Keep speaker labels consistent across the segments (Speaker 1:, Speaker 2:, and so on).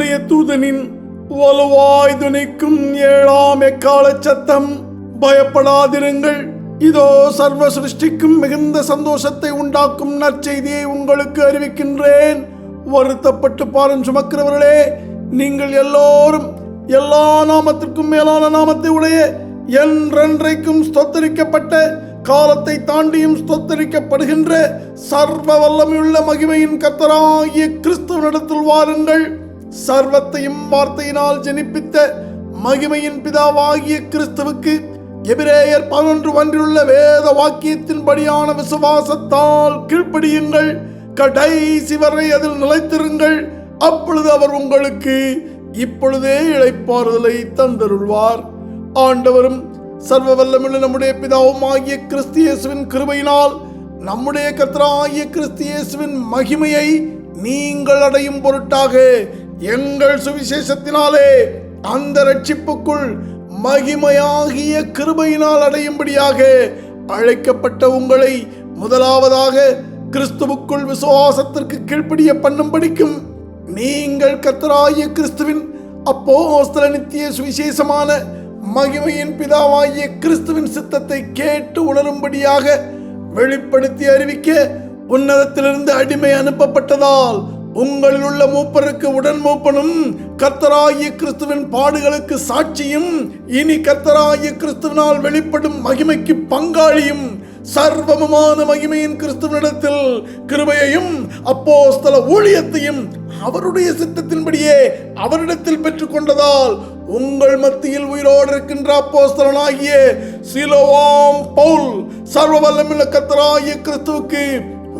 Speaker 1: கர்த்தருடைய தூதனின் வலுவாய் துணிக்கும் ஏழாம் எக்கால சத்தம் பயப்படாதிருங்கள் இதோ சர்வ சிருஷ்டிக்கும் மிகுந்த சந்தோஷத்தை உண்டாக்கும் நற்செய்தியை உங்களுக்கு அறிவிக்கின்றேன் வருத்தப்பட்டு பாரம் சுமக்கிறவர்களே நீங்கள் எல்லோரும் எல்லா நாமத்திற்கும் மேலான நாமத்தை உடைய என்றென்றைக்கும் ஸ்தோத்தரிக்கப்பட்ட காலத்தை தாண்டியும் ஸ்தோத்தரிக்கப்படுகின்ற சர்வ வல்லமையுள்ள மகிமையின் கத்தராகிய நடத்தில் வாருங்கள் சர்வத்தையும் வார்த்தையினால் ஜெனிப்பித்த மகிமையின் பிதாவாகிய கிறிஸ்துவுக்கு எபிரேயர் பதினொன்று ஒன்றிலுள்ள வேத வாக்கியத்தின்படியான விசுவாசத்தால் கீழ்ப்படியுங்கள் கடைசி வரை அதில் நிலைத்திருங்கள் அப்பொழுது அவர் உங்களுக்கு இப்பொழுதே இழைப்பாறுதலை தந்தருள்வார் ஆண்டவரும் சர்வ வல்லமுள்ள நம்முடைய பிதாவும் ஆகிய கிறிஸ்தியேசுவின் கிருபையினால் நம்முடைய கத்ரா ஆகிய கிறிஸ்தியேசுவின் மகிமையை நீங்கள் அடையும் பொருட்டாக எங்கள் சுவிசேஷத்தினாலே அந்த ரட்சிப்புக்குள் மகிமையாகிய கிருபையினால் அடையும்படியாக அழைக்கப்பட்ட உங்களை முதலாவதாக கிறிஸ்துவுக்குள் விசுவாசத்திற்கு கீழ்ப்படிய பண்ணும்படிக்கும் நீங்கள் கத்தராகிய கிறிஸ்துவின் அப்போ நித்திய சுவிசேஷமான மகிமையின் பிதாவாகிய கிறிஸ்துவின் சித்தத்தை கேட்டு உணரும்படியாக வெளிப்படுத்தி அறிவிக்க உன்னதத்திலிருந்து அடிமை அனுப்பப்பட்டதால் உங்களில் உள்ள மூப்பருக்கு உடன் மூப்பனும் கத்தராகிய கிறிஸ்துவின் பாடுகளுக்கு சாட்சியும் இனி கத்தராகிய கிறிஸ்துவனால் வெளிப்படும் மகிமைக்கு பங்காளியும் சர்வமமான மகிமையின் கிறிஸ்துவனிடத்தில் கிருபையையும் அப்போ ஸ்தல ஊழியத்தையும் அவருடைய சித்தத்தின்படியே அவரிடத்தில் பெற்றுக்கொண்டதால் உங்கள் மத்தியில் உயிரோடு இருக்கின்ற அப்போஸ்தலனாகிய சிலோவாம் பவுல் சர்வ வல்லமுள்ள கத்தராகிய கிறிஸ்துவுக்கு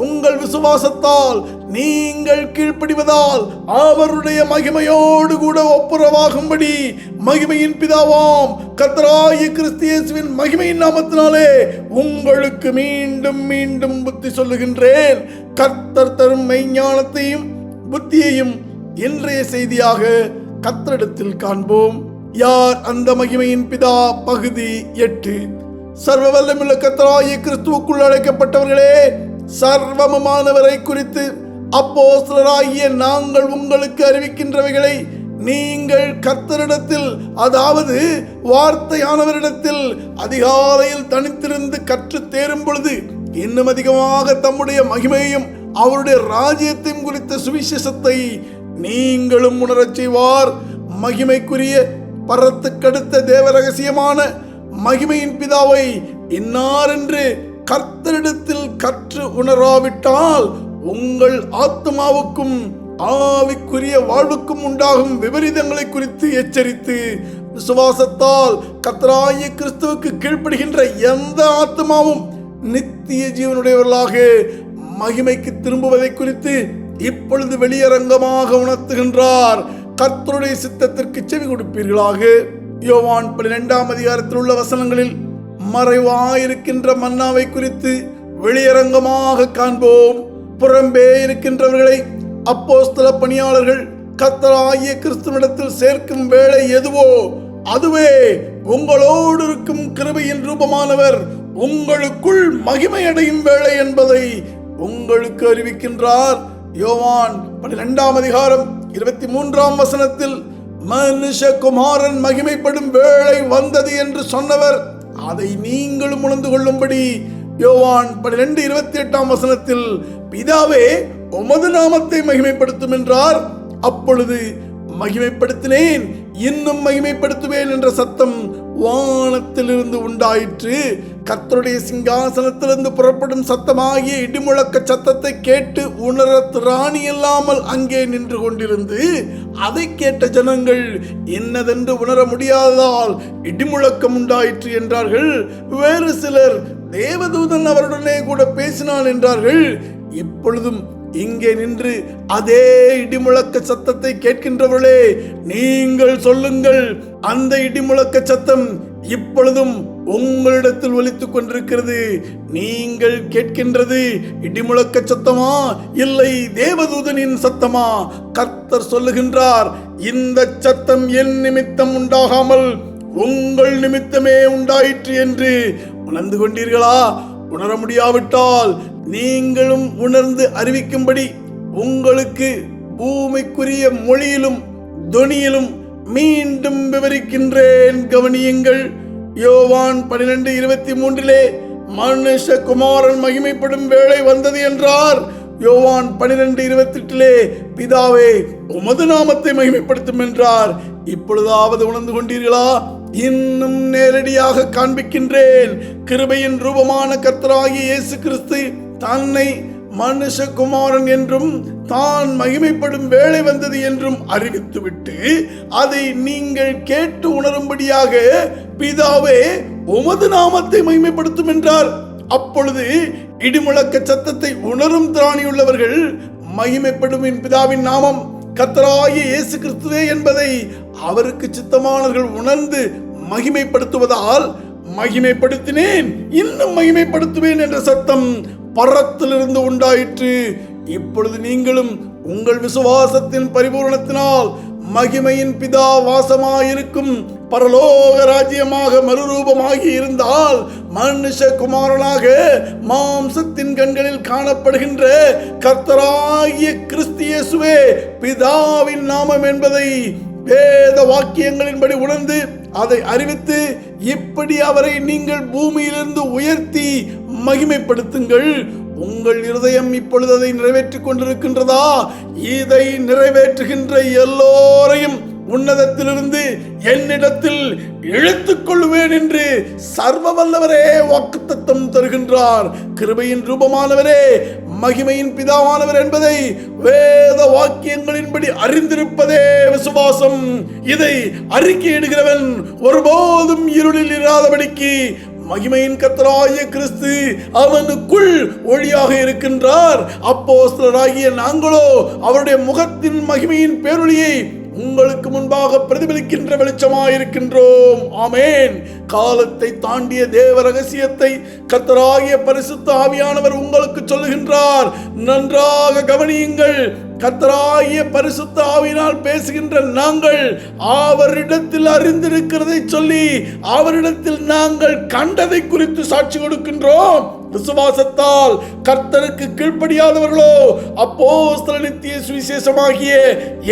Speaker 1: உங்கள் விசுவாசத்தால் நீங்கள் கீழ்ப்படிவதால் அவருடைய மகிமையோடு கூட ஒப்புரவாகும்படி மகிமையின் பிதாவாம் கத்ராய கிறிஸ்தியேசுவின் மகிமையின் நாமத்தினாலே உங்களுக்கு மீண்டும் மீண்டும் புத்தி சொல்லுகின்றேன் கர்த்தர் தரும் மெய்ஞானத்தையும் புத்தியையும் இன்றைய செய்தியாக கத்தரிடத்தில் காண்போம் யார் அந்த மகிமையின் பிதா பகுதி எட்டு சர்வவல்லமுள்ள கத்தராய கிறிஸ்துவுக்குள் அழைக்கப்பட்டவர்களே சர்வமமானவரை குறித்து அப்போ சிலராகிய நாங்கள் உங்களுக்கு அறிவிக்கின்றவைகளை நீங்கள் கர்த்தரிடத்தில் அதாவது வார்த்தையானவரிடத்தில் அதிகாலையில் தனித்திருந்து கற்று தேரும் பொழுது இன்னும் அதிகமாக தம்முடைய மகிமையையும் அவருடைய ராஜ்யத்தையும் குறித்த சுவிசேஷத்தை நீங்களும் உணரச் செய்வார் மகிமைக்குரிய பரத்துக்கடுத்த தேவ ரகசியமான மகிமையின் பிதாவை இன்னார் என்று கர்த்தரிடத்தில் கற்று உணராவிட்டால் உங்கள் ஆத்மாவுக்கும் ஆவிக்குரிய வாழ்வுக்கும் உண்டாகும் விபரீதங்களை குறித்து எச்சரித்து விசுவாசத்தால் கத்ராய கிறிஸ்துவுக்கு கீழ்ப்படுகின்ற எந்த ஆத்மாவும் நித்திய ஜீவனுடையவர்களாக மகிமைக்கு திரும்புவதை குறித்து இப்பொழுது வெளியரங்கமாக உணர்த்துகின்றார் கர்த்தருடைய சித்தத்திற்கு செவி கொடுப்பீர்களாக யோவான் பன்னிரெண்டாம் அதிகாரத்தில் உள்ள வசனங்களில் மறைவாயிருக்கின்ற மன்னாவை குறித்து வெளியரங்கமாக காண்போம் புறம்பே இருக்கின்றவர்களை அப்போஸ்தல பணியாளர்கள் கத்தராகிய கிறிஸ்துவனிடத்தில் சேர்க்கும் வேலை எதுவோ அதுவே உங்களோடு இருக்கும் கிருபையின் ரூபமானவர் உங்களுக்குள் மகிமையடையும் வேலை என்பதை உங்களுக்கு அறிவிக்கின்றார் யோவான் பன்னிரெண்டாம் அதிகாரம் இருபத்தி மூன்றாம் வசனத்தில் மனுஷகுமாரன் மகிமைப்படும் வேலை வந்தது என்று சொன்னவர் அதை நீங்களும் உணர்ந்து கொள்ளும்படி யோவான் பன்னிரெண்டு இருபத்தி எட்டாம் வசனத்தில் பிதாவே உமது நாமத்தை மகிமைப்படுத்தும் என்றார் அப்பொழுது மகிமைப்படுத்தினேன் இன்னும் மகிமைப்படுத்துவேன் என்ற சத்தம் வானத்திலிருந்து உண்டாயிற்று கத்தருடைய சிங்காசனத்திலிருந்து புறப்படும் சத்தமாகிய இடிமுழக்க சத்தத்தை கேட்டு உணர திராணி இல்லாமல் அங்கே நின்று கொண்டிருந்து அதை கேட்ட ஜனங்கள் என்னதென்று உணர முடியாததால் இடிமுழக்கம் உண்டாயிற்று என்றார்கள் வேறு சிலர் தேவதூதன் அவருடனே கூட பேசினான் என்றார்கள் இப்பொழுதும் இங்கே நின்று அதே இடிமுழக்க சத்தத்தை கேட்கின்றவர்களே நீங்கள் சொல்லுங்கள் அந்த இடிமுழக்க சத்தம் இப்பொழுதும் உங்களிடத்தில் ஒலித்துக் கொண்டிருக்கிறது நீங்கள் கேட்கின்றது இடிமுழக்க சத்தமா இல்லை தேவதூதனின் சத்தமா கர்த்தர் சொல்லுகின்றார் இந்த சத்தம் என் நிமித்தம் உண்டாகாமல் உங்கள் நிமித்தமே உண்டாயிற்று என்று உணர்ந்து கொண்டீர்களா உணர முடியாவிட்டால் நீங்களும் உணர்ந்து அறிவிக்கும்படி உங்களுக்கு பூமிக்குரிய மொழியிலும் தொனியிலும் மீண்டும் விவரிக்கின்றேன் கவனியுங்கள் யோவான் பனிரெண்டு இருபத்தி மூன்றிலே மனுஷ குமாரன் மகிமைப்படும் வேலை வந்தது என்றார் யோவான் பனிரெண்டு இருபத்தி எட்டிலே பிதாவே உமது நாமத்தை மகிமைப்படுத்தும் என்றார் இப்பொழுதாவது உணர்ந்து கொண்டீர்களா இன்னும் நேரடியாக காண்பிக்கின்றேன் கிருபையின் ரூபமான கர்த்தராகிய இயேசு கிறிஸ்து தன்னை மனுஷகுமாரன் என்றும் தான் மகிமைப்படும் வேலை வந்தது என்றும் அறிவித்துவிட்டு அதை நீங்கள் கேட்டு உணரும்படியாக பிதாவே உமது நாமத்தை மகிமைப்படுத்தும் என்றார் அப்பொழுது இடிமுழக்க சத்தத்தை உணரும் திராணியுள்ளவர்கள் மகிமைப்படும் என் பிதாவின் நாமம் கத்தராய இயேசு கிறிஸ்துவே என்பதை அவருக்கு சித்தமானவர்கள் உணர்ந்து மகிமைப்படுத்துவதால் மகிமைப்படுத்தினேன் இன்னும் மகிமைப்படுத்துவேன் என்ற சத்தம் பரத்திலிருந்து உண்டாயிற்று இப்பொழுது நீங்களும் உங்கள் விசுவாசத்தின் பரிபூரணத்தினால் மகிமையின் பிதா வாசமாயிருக்கும் பரலோக ராஜ்யமாக மறுரூபமாகி இருந்தால் மனுஷ குமாரனாக மாம்சத்தின் கண்களில் காணப்படுகின்ற கர்த்தராகிய கிறிஸ்தியசுவே பிதாவின் நாமம் என்பதை வேத வாக்கியங்களின்படி உணர்ந்து அதை அறிவித்து இப்படி அவரை நீங்கள் பூமியிலிருந்து உயர்த்தி மகிமைப்படுத்துங்கள் உங்கள் இருதயம் இப்பொழுது அதை நிறைவேற்றிக் கொண்டிருக்கின்றதா இதை நிறைவேற்றுகின்ற எல்லோரையும் உன்னதத்திலிருந்து என்னிடத்தில் இழுத்துக் கொள்வேன் என்று சர்வ வல்லவரே வாக்குத்தத்தம் தருகின்றார் கிருபையின் ரூபமானவரே மகிமையின் பிதாவானவர் என்பதை வேத வாக்கியங்களின்படி அறிந்திருப்பதே விசுவாசம் இதை அறிக்கையிடுகிறவன் ஒருபோதும் இருளில் இராதபடிக்கு மகிமையின் கத்தராய கிறிஸ்து அவனுக்குள் ஒளியாக இருக்கின்றார் அப்போ நாங்களோ அவருடைய முகத்தின் மகிமையின் பேரொழியை உங்களுக்கு முன்பாக பிரதிபலிக்கின்ற வெளிச்சமாயிருக்கின்றோம் ஆமேன் காலத்தை தாண்டிய தேவ ரகசியத்தை கத்தராகிய பரிசுத்த ஆவியானவர் உங்களுக்கு சொல்லுகின்றார் நன்றாக கவனியுங்கள் கத்தராகிய பரிசுத்த ஆவினால் பேசுகின்ற நாங்கள் அவரிடத்தில் அறிந்திருக்கிறதை சொல்லி அவரிடத்தில் நாங்கள் கண்டதை குறித்து சாட்சி கொடுக்கின்றோம் விசுவாசத்தால் கர்த்தருக்கு கீழ்ப்படியாதவர்களோ அப்போ நித்திய சுவிசேஷமாகிய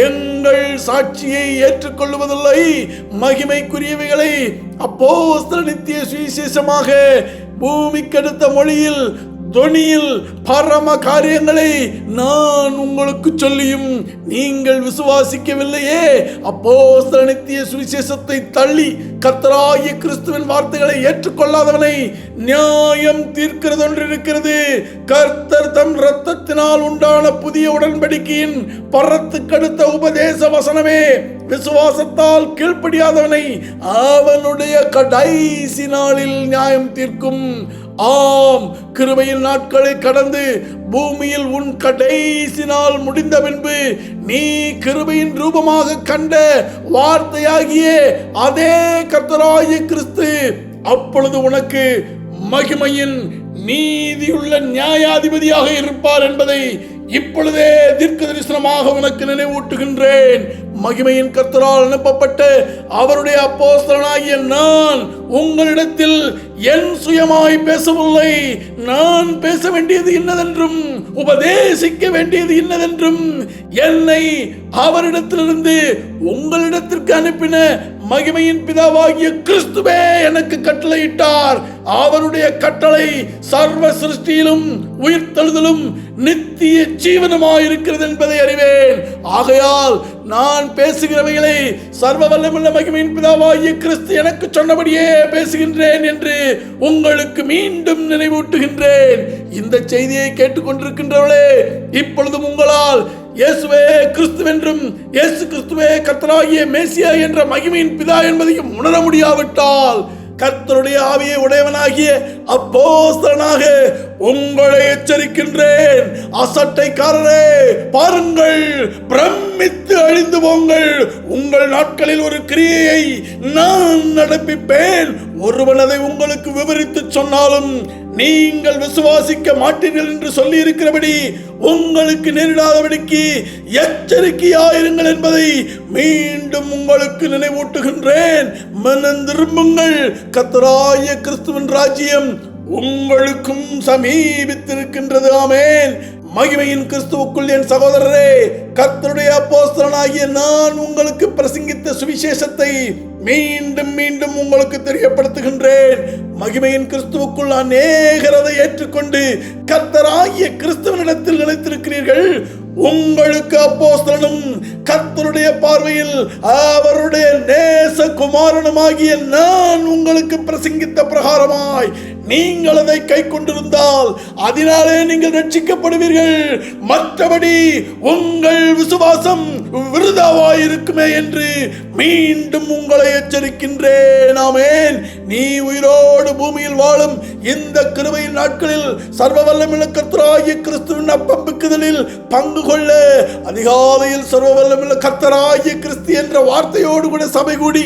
Speaker 1: எங்கள் சாட்சியை ஏற்றுக்கொள்வதில்லை மகிமைக்குரியவைகளை அப்போ நித்திய சுவிசேஷமாக பூமிக்கெடுத்த மொழியில் தொனியில் பரம காரியங்களை நான் உங்களுக்கு சொல்லியும் நீங்கள் விசுவாசிக்கவில்லையே அப்போ சனித்திய சுவிசேஷத்தை தள்ளி கர்த்தராகிய கிறிஸ்துவின் வார்த்தைகளை ஏற்றுக்கொள்ளாதவனை நியாயம் தீர்க்கிறது ஒன்று இருக்கிறது கர்த்தர் தம் இரத்தத்தினால் உண்டான புதிய உடன்படிக்கையின் பரத்துக்கடுத்த உபதேச வசனமே விசுவாசத்தால் கீழ்ப்படியாதவனை அவனுடைய கடைசி நாளில் நியாயம் தீர்க்கும் ஆம் கிருபையின் நாட்களை கடந்து பூமியில் உன் கடைசி நாள் முடிந்த பின்பு நீ கிருபையின் ரூபமாக கண்ட வார்த்தையாகிய அதே கர்த்தராய கிறிஸ்து அப்பொழுது உனக்கு மகிமையின் நீதியுள்ள நியாயாதிபதியாக இருப்பார் என்பதை இப்பொழுதே தீர்க்க தரிசனமாக உனக்கு நினைவூட்டுகின்றேன் மகிமையின் கர்த்தரால் அனுப்பப்பட்டு அவருடைய அப்போஸ்தலனாகிய நான் உங்களிடத்தில் என் சுயமாய் பேசவில்லை நான் பேச வேண்டியது இன்னதென்றும் உபதேசிக்க வேண்டியது இன்னதென்றும் என்னை அவரிடத்திலிருந்து உங்களிடத்திற்கு அனுப்பின மகிமையின் பிதாவாகிய கிறிஸ்துவே எனக்கு கட்டளையிட்டார் அவருடைய கட்டளை சர்வ சிருஷ்டியிலும் உயிர்த்தெழுதலும் நித்திய இருக்கிறது என்பதை அறிவேன் ஆகையால் நான் பேசுகிறவைகளை சர்வ வல்லமுள்ள மகிமையின் பிதாவாகிய கிறிஸ்து எனக்கு சொன்னபடியே பேசுகின்றேன் என்று உங்களுக்கு மீண்டும் நினைவூட்டுகின்றேன் இந்த செய்தியை கேட்டுக்கொண்டிருக்கின்றவளே இப்பொழுதும் உங்களால் இயேசுவே கிறிஸ்துவென்றும் இயேசு கிறிஸ்துவே கர்த்தராகிய மேசியா என்ற மகிமையின் பிதா என்பதையும் உணர முடியாவிட்டால் கர்த்தருடைய ஆவியை உடையவனாகிய அப்போஸ்தனாக உங்களை எச்சரிக்கின்றேன் அசட்டைக்காரரே பாருங்கள் பிரமித்து அழிந்து போங்கள் உங்கள் நாட்களில் ஒரு கிரியையை நான் நடப்பிப்பேன் ஒருவன் அதை உங்களுக்கு விவரித்து சொன்னாலும் நீங்கள் விசுவாசிக்க மாட்டீர்கள் என்று சொல்லி இருக்கிறபடி உங்களுக்கு நேரிடாதபடிக்கு எச்சரிக்கையாயிருங்கள் என்பதை மீண்டும் உங்களுக்கு நினைவூட்டுகின்றேன் திரும்புங்கள் கத்தராய கிறிஸ்துவின் ராஜ்யம் உங்களுக்கும் சமீபித்திருக்கின்றது ஆமேன் மகிமையின் கிறிஸ்துவுக்குள் என் சகோதரரே கர்த்தருடைய அப்போஸ்தலனாகிய நான் உங்களுக்கு பிரசங்கித்த சுவிசேஷத்தை மீண்டும் மீண்டும் உங்களுக்கு தெரியப்படுத்துகின்றேன் மகிமையின் கிறிஸ்துவுக்குள் அநேகரதை அதை ஏற்றுக்கொண்டு கர்த்தராகிய கிறிஸ்துவனிடத்தில் நிலைத்திருக்கிறீர்கள் உங்களுக்கு அப்போஸ்தலனும் கர்த்தருடைய பார்வையில் அவருடைய நேச குமாரனுமாகிய நான் உங்களுக்கு பிரசங்கித்த பிரகாரமாய் நீங்கள் அதை கை கொண்டிருந்தால் அதனாலே நீங்கள் ரட்சிக்கப்படுவீர்கள் மற்றபடி உங்கள் விசுவாசம் விருதாவாயிருக்குமே என்று மீண்டும் உங்களை எச்சரிக்கின்றேன் ஆமேன் நீ உயிரோடு பூமியில் வாழும் இந்த கிருமையின் நாட்களில் சர்வ வல்லமிழக்கத்தராகிய கிறிஸ்துவின் அப்பம்புக்குதலில் பங்கு கொள்ள அதிகாலையில் சர்வ வல்லமில்ல கிறிஸ்து என்ற வார்த்தையோடு கூட சபை கூடி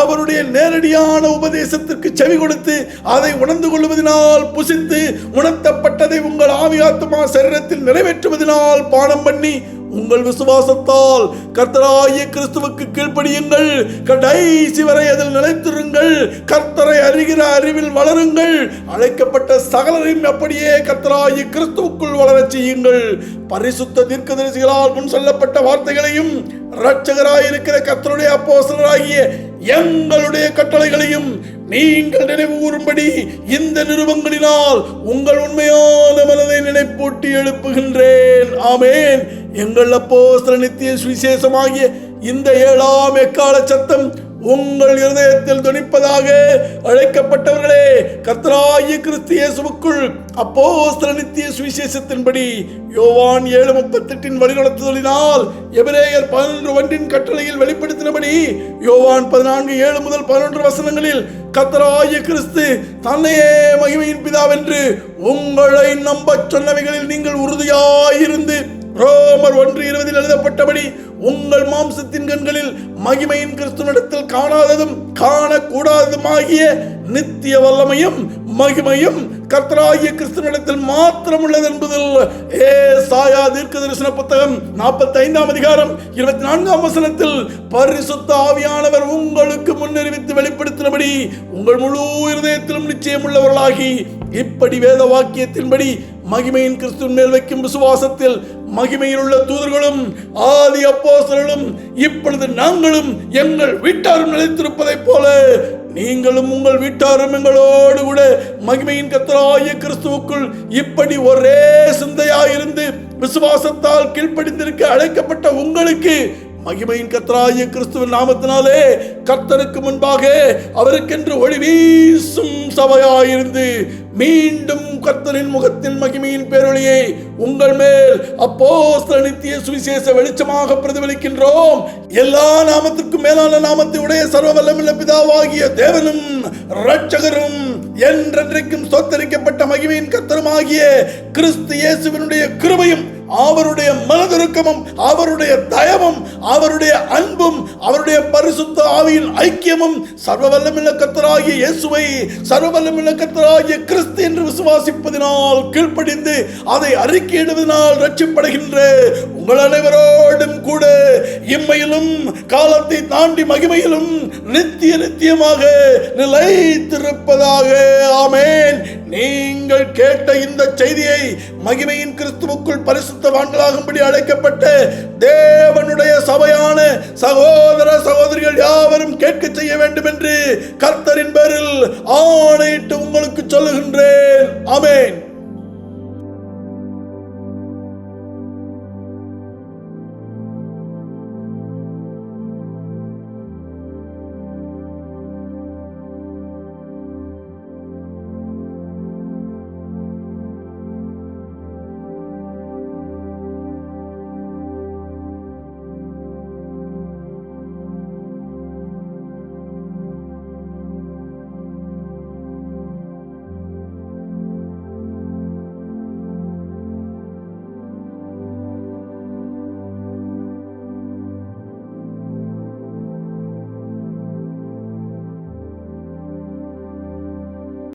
Speaker 1: அவருடைய நேரடியான உபதேசத்திற்கு செவி கொடுத்து அதை உணர்ந்து கொள்ள முழுவதினால் புசித்து உணர்த்தப்பட்டதை உங்கள் ஆவியாத்மா சரீரத்தில் நிறைவேற்றுவதனால் பானம் பண்ணி உங்கள் விசுவாசத்தால் கர்த்தராய கிறிஸ்துவுக்கு கீழ்ப்படியுங்கள் கடைசி வரை அதில் நிலைத்திருங்கள் கர்த்தரை அறிகிற அறிவில் வளருங்கள் அழைக்கப்பட்ட சகலரையும் அப்படியே கர்த்தராய கிறிஸ்துவுக்குள் வளர செய்யுங்கள் பரிசுத்த தீர்க்கதரிசிகளால் முன் சொல்லப்பட்ட வார்த்தைகளையும் இரட்சகராய் இருக்கிற கர்த்தருடைய அப்போசலராகிய எங்களுடைய கட்டளைகளையும் நீங்கள் நினைவு கூறும்படி இந்த நிருபங்களினால் உங்கள் உண்மையான மனதை நினைப்பூட்டி எழுப்புகின்றேன் ஆமேன் எங்கள் அப்போ நித்திய சுவிசேஷமாகிய இந்த ஏழாம் எக்கால சத்தம் உங்கள் இருதயத்தில் துணிப்பதாக அழைக்கப்பட்டவர்களே கத்தராய கிறிஸ்து அப்போ நித்திய சுவிசேஷத்தின்படி யோவான் ஏழு முப்பத்தெட்டின் வழிநடத்துதலினால் எபிரேயர் பதினொன்று ஒன்றின் கட்டளையில் வெளிப்படுத்தினபடி யோவான் பதினான்கு ஏழு முதல் பதினொன்று வசனங்களில் கத்தராய கிறிஸ்து தன்னையே மகிமையின் பிதாவென்று உங்களை நம்பச் சொன்னவைகளில் நீங்கள் உறுதியாயிருந்து ரோமர் ஒன்று இருபதில் எழுதப்பட்டபடி உங்கள் மாம்சத்தின் கண்களில் மகிமையின் கிறிஸ்துவனிடத்தில் காணாததும் காணக்கூடாததுமாகிய நித்திய வல்லமையும் மகிமையும் கர்த்தராகிய கிறிஸ்துவனிடத்தில் மாத்திரம் உள்ளது என்பதில் ஏ சாயா தீர்க்க தரிசன புத்தகம் நாற்பத்தி ஐந்தாம் அதிகாரம் இருபத்தி நான்காம் வசனத்தில் பரிசுத்த ஆவியானவர் உங்களுக்கு முன்னறிவித்து வெளிப்படுத்தினபடி உங்கள் முழு இருதயத்திலும் நிச்சயம் உள்ளவர்களாகி இப்படி வேத வாக்கியத்தின்படி மகிமையின் கிறிஸ்துவின் மேல் வைக்கும் விசுவாசத்தில் மகிமையில் உள்ள தூதர்களும் ஆதி அப்போசர்களும் இப்பொழுது நாங்களும் எங்கள் வீட்டாரும் நிலைத்திருப்பதைப் போல நீங்களும் உங்கள் வீட்டாரும் எங்களோடு கூட மகிமையின் கத்தராய கிறிஸ்துவுக்குள் இப்படி ஒரே சிந்தையாயிருந்து விசுவாசத்தால் கீழ்ப்படிந்திருக்க அழைக்கப்பட்ட உங்களுக்கு மகிமையின் கத்தராய கிறிஸ்துவின் நாமத்தினாலே கர்த்தருக்கு முன்பாக அவருக்கென்று ஒளி வீசும் சபையாயிருந்து மீண்டும் கர்த்தரின் முகத்தின் மகிமையின் பேரொழியை உங்கள் மேல் அப்போ நித்திய சுவிசேஷ வெளிச்சமாக பிரதிபலிக்கின்றோம் எல்லா நாமத்துக்கும் மேலான நாமத்தை உடைய சர்வ வல்லமில்ல பிதாவாகிய தேவனும் ரட்சகரும் என்றென்றைக்கும் சொத்தரிக்கப்பட்ட மகிமையின் கத்தருமாகிய கிறிஸ்து இயேசுவினுடைய கிருபையும் அவருடைய மனதுருக்கமும் அவருடைய தயமும் அவருடைய அன்பும் அவருடைய பரிசுத்த ஆவியின் ஐக்கியமும் சர்வவல்லமில்ல இயேசுவை சர்வவல்லமில்ல கிறிஸ்து என்று விசுவாசிப்பதினால் கீழ்ப்படிந்து அதை அறிக்கையிடுவதனால் ரட்சிப்படுகின்ற உங்கள் அனைவரோடும் கூட இம்மையிலும் காலத்தை தாண்டி மகிமையிலும் நித்திய நித்தியமாக நிலைத்திருப்பதாக ஆமேன் நீங்கள் கேட்ட இந்த செய்தியை மகிமையின் கிறிஸ்துவுக்குள் பரிசுத்தவான்களாகும்படி அழைக்கப்பட்ட தேவனுடைய சபையான சகோதர சகோதரிகள் யாவரும் கேட்க செய்ய வேண்டும் என்று கர்த்தரின் பேரில் ஆணையிட்டு உங்களுக்கு சொல்லுகின்றேன் அமேன்